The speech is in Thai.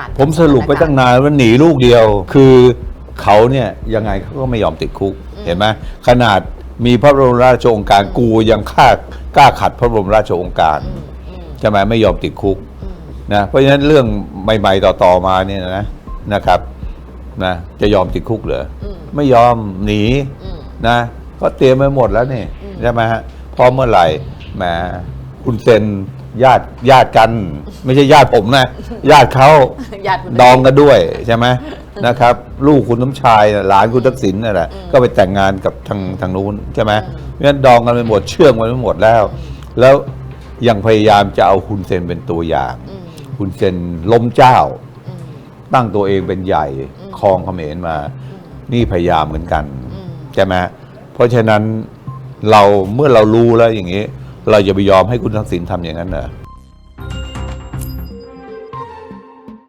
การณ์ผมสรุปไปตั้งนานว่าหนีลูกเดียว คือเขาเนี่ยยังไงเขาก็ไม่ยอมติดคุก เห็นไหมขนาดมีพระบรมราชโองการกูยังฆ่ากล้าขัดพระบรมราชโองการอืมอืมใช่ไหมไม่ยอมติดคุกอืมนะเพราะฉะนั้นเรื่องใหม่ๆต่อๆมาเนี่ยนะนะครับนะจะยอมติดคุกเหรออืมไม่ยอมหนีอืมนะก็เตรียมไว้หมดแล้วนี่อืมใช่ไหมฮะพอเมื่อไหร่แหมคุณเซน ญาติญาติกัน ไม่ใช่ญาติผมนะ ญาติเขาญาติคุณดองกันด้วยใช่ไหมนะครับ ลูกคุณน้ำชายน่ะหลานคุณทักษิณนั่นแหละอืมก็ไปแต่งงานกับทางทางนู้นใช่ไหมอืมเพราะฉะนั้นดองกันไปหมดเชื่อมกันไปหมดแล้ว แล้วยังพยายามจะเอาคุณเซนเป็นตัวอย่าง อืมคุณเซนล้มเจ้า อืม ตั้งตัวเองเป็นใหญ่อืมครองเขมรมา นี่พยายามเหมือนกัน อืม ใช่ไหมเพราะฉะนั้นเราเมื่อเรารู้แล้วอย่างนี้ เราจะไปยอมให้คุณทักษิณทำอย่างนั้นเหรอ